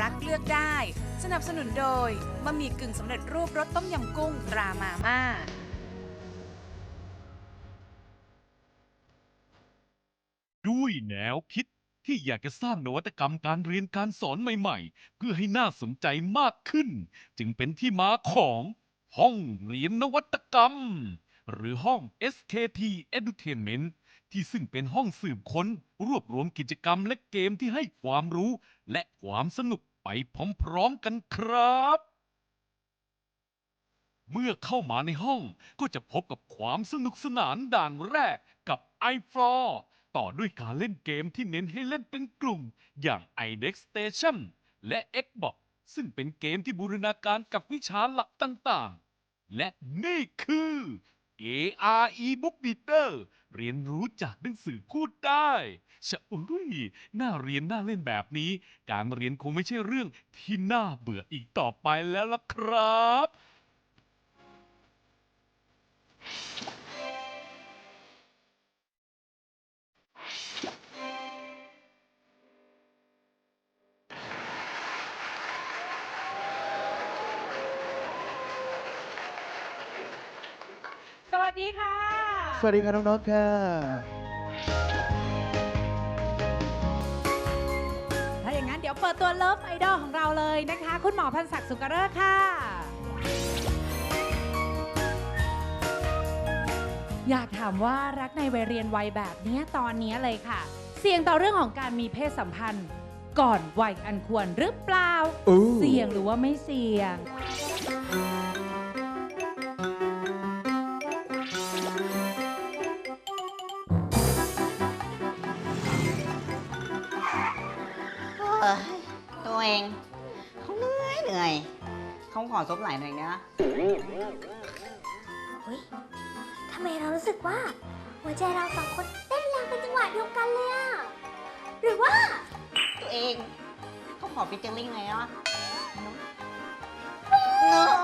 รักเลือกได้ สนับสนุนโดยบะหมี่กึ่งสำเร็จรูปรสต้มยำกุ้งตรามาม่าด้วยแนวคิดที่อยากจะสร้างนวัตกรรมการเรียนการสอนใหม่ๆ เพื่อให้น่าสนใจมากขึ้น จึงเป็นที่มาของห้องเรียนนวัตกรรม หรือห้อง SKT Edutainment ที่ซึ่งเป็นห้องสืบค้นรวบรวมกิจกรรมและเกมที่ให้ความรู้ และความสนุกไปพร้อมๆกันครับ เมื่อเข้ามาในห้องก็จะพบกับความสนุกสนานด่านแรกกับ i f l o r ต่อด้วยการเล่นเกมที่เน้นให้เล่นเป็นกลุ่ม อย่าง iDex Station และ Xbox ซึ่งเป็นเกมที่บูรณาการกับวิชาหลักต่างๆ และนี่คือ ARE Book Reader เรียนรู้จากหนังสือพูดได้ชะอุ้ยน่าเรียนน่าเล่นแบบนี้ การเรียนคงไม่ใช่เรื่องที่น่าเบื่ออีกต่อไปแล้วล่ะครับ สวัสดีค่ะ สวัสดีครับน้องๆค่ะถ้าอย่างนั้นเดี๋ยวเปิดตัวเลิฟไอดอลของเราเลยนะคะ คุณหมอพันศักดิ์สุกเริศค่ะ อยากถามว่ารักในวัยเรียนวัยแบบเนี้ยตอนเนี้ยเลยค่ะ เสี่ยงต่อเรื่องของการมีเพศสัมพันธ์ก่อนวัยอันควรหรือเปล่าอู้เสี่ยงหรือว่าไม่เสี่ยง อซบไหล่หน่อยนะ เฮ้ยทำไมเรารู้สึกว่า หัวใจเราสองคนเต้นแรงเป็นจังหวะเดียวกันเลยอะหรือว่า ตัวเองเขาขอฟิชเจอริ่งหน่อยนะ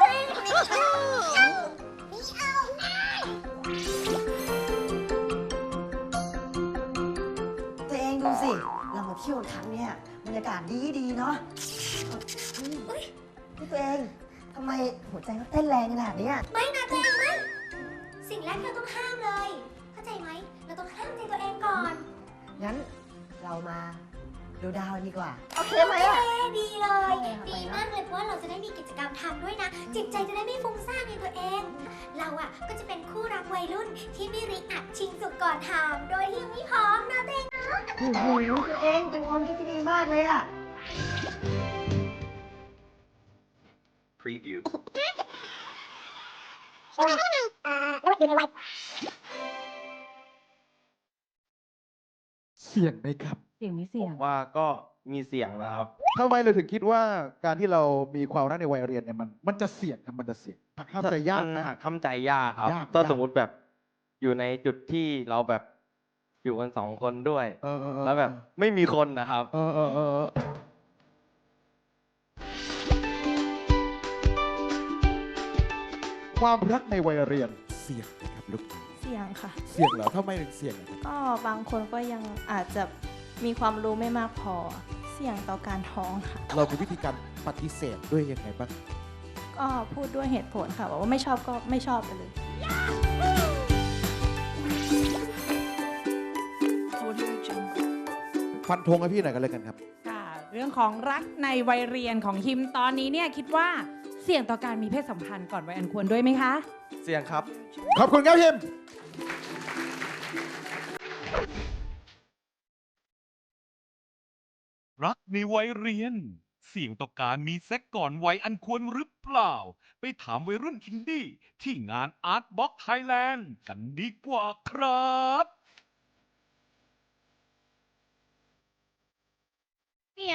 ตัวเองไม่เอาไม่เอานะตัวเองดูสิ เรามาเที่ยวครั้งเนี้ยบรรยากาศดีดีๆเนาะนี่ตัวเอง ทำไมหัวใจเขาเต้นแรงขนาดเนี้ยไม่นะตัวเองไม่สิ่งแรกที่เราต้องห้ามเลย เข้าใจไหม เราต้องห้ามใจตัวเองก่อน งั้นเรามาดูดาวกันดีกว่า โอเคไหมอะดีเลยไปนะดีมากเลยเพราะว่าเราจะได้มีกิจกรรมทำด้วยนะ จิตใจจะได้ไม่ฟุ้งซ่านในตัวเอง เราอะก็จะเป็นคู่รักวัยรุ่นที่ไม่ริอัดชิงสุกก่อนถาม โดยที่ยังไม่พร้อมนะตัวเองโอ้โหตัวเองเป็นความคิดที่ดีมากเลยอะ preview. เสี่ยงไหมครับ เสี่ยงไม่เสี่ยง ว่าก็มีเสียงนะครับ ทำไมเราถึงคิดว่าการที่เรามีความรักในวัยเรียนเนี่ยมัน มันจะเสี่ยงครับมันจะเสี่ยงห้ามใจยากมันนะ หักข้ามใจยากครับยากถ้ายาก สมมุติแบบอยู่ในจุดที่เราแบบอยู่กันสองคนด้วย เออเออเออแล้วแบบไม่มีคนนะครับ เออเออเออเออ ความรักในวัยเรียนเสี่ยงไหมครับลูกเสี่ยงค่ะ เสี่ยงเหรอทำไมถึงเสี่ยงอะครับก็บางคนก็ยังอาจจะมีความรู้ไม่มากพอ เสี่ยงต่อการท้องค่ะ เรามีวิธีการปฏิเสธด้วยยังไงบ้างก็พูดด้วยเหตุผลค่ะบอกว่าไม่ชอบก็ไม่ชอบไปเลย ฟันธงให้พี่หน่อยกันเลยกันครับ ค่ะ เรื่องของรักในวัยเรียนของฮิมตอนนี้เนี่ยคิดว่า เสี่ยงต่อการมีเพศสัมพันธ์ก่อนวัยอันควรด้วยไหมคะ เสียงครับ ขอบคุณครับพิมรักในวัยเรียน เสี่ยงต่อการมีเซ็กก่อนวัยอันควรหรือเปล่า ไปถามวัยรุ่นอินดี้ที่งาน Art Box Thailand กันดีกว่าครับ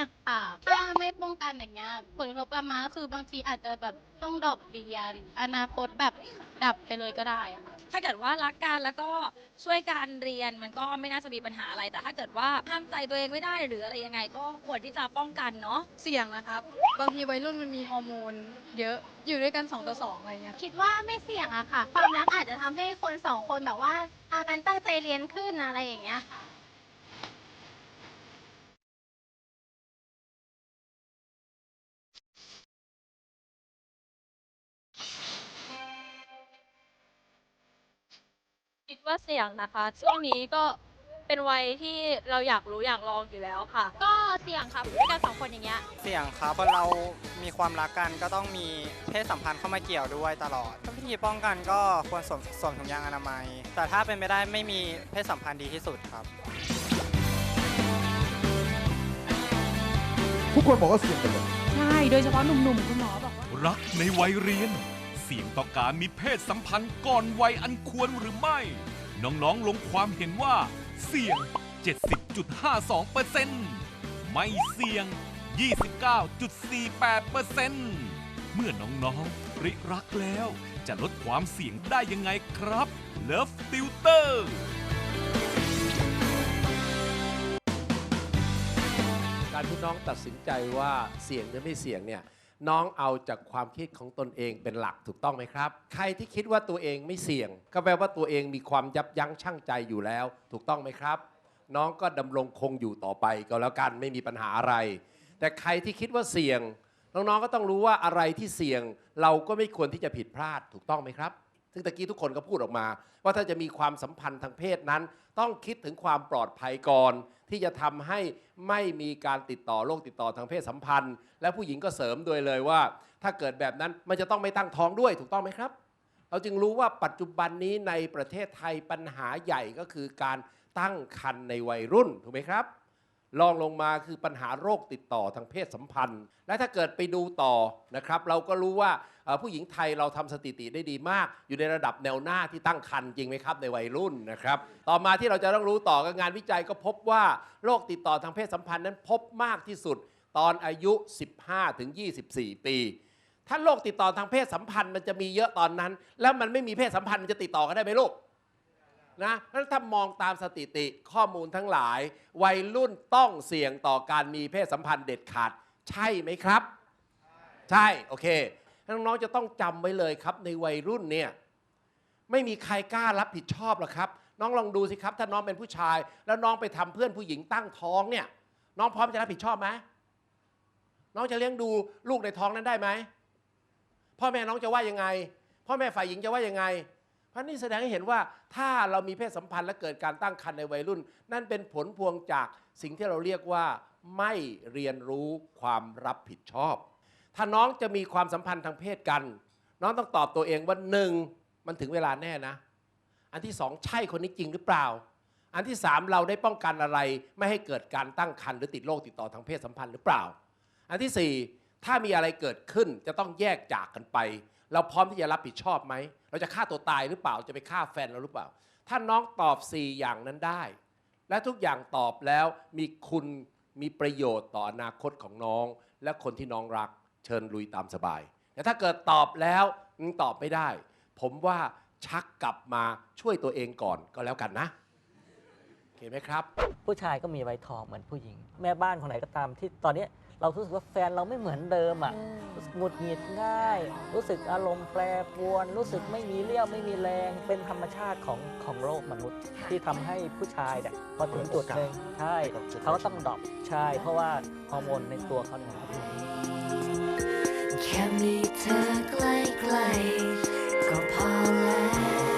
เสี่ยงค่ะถ้าไม่ป้องกันอย่างเงี้ยผลกระทบตามมาก็คือบางทีอาจจะแบบต้องดรอปเรียน อนาคตแบบดับไปเลยก็ได้อะถ้าเกิดว่ารักกันแล้วก็ช่วยการเรียนมันก็ไม่น่าจะมีปัญหาอะไรแต่ถ้าเกิดว่าห้ามใจตัวเองไม่ได้หรืออะไรยังไง ก็ควรที่จะป้องกันเนาะ เสี่ยงนะครับ บางทีวัยรุ่นมันมีฮอร์โมนเยอะอยู่ด้วยกัน2ต่อ2อะไรเงี้ยคิดว่าไม่เสี่ยงอะค่ะ ความรักอาจจะทำให้คนสองคนแบบว่าพากันตั้งใจเรียนขึ้นอะไรอย่างเงี้ยค่ะ ว่าเสี่ยงนะคะ ช่วงนี้ก็เป็นวัยที่เราอยากรู้อยากลองอยู่แล้วค่ะ ก็เสี่ยงครับด้วยกันสองคนอย่างเงี้ย เสี่ยงครับเพราะเรามีความรักกันก็ต้องมีเพศสัมพันธ์เข้ามาเกี่ยวด้วยตลอดวิธีป้องกันก็ควรสวมสวมถุงยางอนามัย แต่ถ้าเป็นไปได้ไม่มีเพศสัมพันธ์ดีที่สุดครับ ทุกคนบอกว่าเสี่ยงหมดเลย ใช่ โดยเฉพาะหนุ่มๆ คุณหมอบอกว่า รักในวัยเรียนเสี่ยงต่อการมีเพศสัมพันธ์ก่อนวัยอันควรหรือไม่ น้องๆลงความเห็นว่า เสี่ยง 70.52%ไม่เสี่ยง 29.48%เมื่อน้องๆริรักแล้ว จะลดความเสี่ยงได้ยังไงครับ Love Tutor การที่น้องตัดสินใจว่าเสี่ยงหรือไม่เสี่ยงเนี่ย น้องเอาจากความคิดของตนเองเป็นหลักถูกต้องไหมครับ ใครที่คิดว่าตัวเองไม่เสี่ยง ก็แปลว่าตัวเองมีความยับยั้งชั่งใจอยู่แล้ว ถูกต้องไหมครับ น้องก็ดำรงคงอยู่ต่อไปก็แล้วกันไม่มีปัญหาอะไร แต่ใครที่คิดว่าเสี่ยง น้องๆก็ต้องรู้ว่าอะไรที่เสี่ยง เราก็ไม่ควรที่จะผิดพลาดถูกต้องไหมครับซึ่งตะกี้ทุกคนก็พูดออกมา ว่าถ้าจะมีความสัมพันธ์ทางเพศนั้น ต้องคิดถึงความปลอดภัยก่อน ที่จะทำให้ไม่มีการติดต่อโรคติดต่อทางเพศสัมพันธ์ และผู้หญิงก็เสริมโดยเลยว่า ถ้าเกิดแบบนั้นมันจะต้องไม่ตั้งท้องด้วยถูกต้องไหมครับ เราจึงรู้ว่าปัจจุบันนี้ในประเทศไทยปัญหาใหญ่ก็คือการตั้งครรภ์ในวัยรุ่นถูกไหมครับ รองลงมาคือปัญหาโรคติดต่อทางเพศสัมพันธ์ และถ้าเกิดไปดูต่อนะครับ เราก็รู้ว่าผู้หญิงไทยเราทำสถิติได้ดีมาก อยู่ในระดับแนวหน้าที่ตั้งครรภ์จริงไหมครับในวัยรุ่นนะครับ ต่อมาที่เราจะต้องรู้ต่อกับงานวิจัยก็พบว่าโรคติดต่อทางเพศสัมพันธ์นั้นพบมากที่สุดตอนอายุ 15ถึง24 ปี ถ้าโรคติดต่อทางเพศสัมพันธ์มันจะมีเยอะตอนนั้น แล้วมันไม่มีเพศสัมพันธ์มันจะติดต่อกันได้ไหมลูก นะแล้วถ้ามองตามสถิติข้อมูลทั้งหลาย วัยรุ่นต้องเสี่ยงต่อการมีเพศสัมพันธ์เด็ดขาด ใช่ไหมครับ ใช่ โอเค น้องๆจะต้องจำไว้เลยครับ ในวัยรุ่นเนี่ยไม่มีใครกล้ารับผิดชอบหรอกครับ น้องลองดูสิครับถ้าน้องเป็นผู้ชาย แล้วน้องไปทำเพื่อนผู้หญิงตั้งท้องเนี่ยน้องพร้อมจะรับผิดชอบไหมน้องจะเลี้ยงดูลูกในท้องนั้นได้ไหมพ่อแม่น้องจะว่ายังไง พ่อแม่ฝ่ายหญิงจะว่ายังไง พราะนี่แสดงให้เห็นว่าถ้าเรามีเพศสัมพันธ์และเกิดการตั้งครรภ์ในวัยรุ่น นั่นเป็นผลพวงจากสิ่งที่เราเรียกว่า ไม่เรียนรู้ความรับผิดชอบ ถ้าน้องจะมีความสัมพันธ์ทางเพศกัน น้องต้องตอบตัวเองว่าหนึ่งมันถึงเวลาแน่นะ อันที่สองใช่คนนี้จริงหรือเปล่า อันที่สามเราได้ป้องกันอะไร ไม่ให้เกิดการตั้งครรภ์หรือติดโรคติดต่อทางเพศสัมพันธ์หรือเปล่า อันที่สี่ถ้ามีอะไรเกิดขึ้นจะต้องแยกจากกันไป เราพร้อมที่จะรับผิดชอบไหม เราจะฆ่าตัวตายหรือเปล่าจะไปฆ่าแฟนเราหรือเปล่า ถ้าน้องตอบ 4 อย่างนั้นได้ และทุกอย่างตอบแล้วมีคุณมีประโยชน์ต่ออนาคตของน้อง และคนที่น้องรักเชิญลุยตามสบาย แต่ถ้าเกิดตอบแล้วยังตอบไม่ได้ ผมว่าชักกลับมาช่วยตัวเองก่อนก็แล้วกันนะโอเคไหมครับ ผู้ชายก็มีไว้ทองเหมือนผู้หญิง แม่บ้านคนไหนก็ตามที่ตอนนี้ เรารู้สึกว่าแฟนเราไม่เหมือนเดิมอะรู้สึกหงุดหงิดง่าย รู้สึกอารมณ์แปรปรวน รู้สึกไม่มีเรี่ยวไม่มีแรงเป็นธรรมชาติของของโลกมนุษย์ ที่ทำให้ผู้ชายเนี่ยพอถึงจุดหนึ่งใช่เขาก็ต้องดรอปใช่ เพราะว่าฮอร์โมนในตัวเขาเนี่ยมันลดลงแค่มีเธอใกล้ๆก็พอแล้ว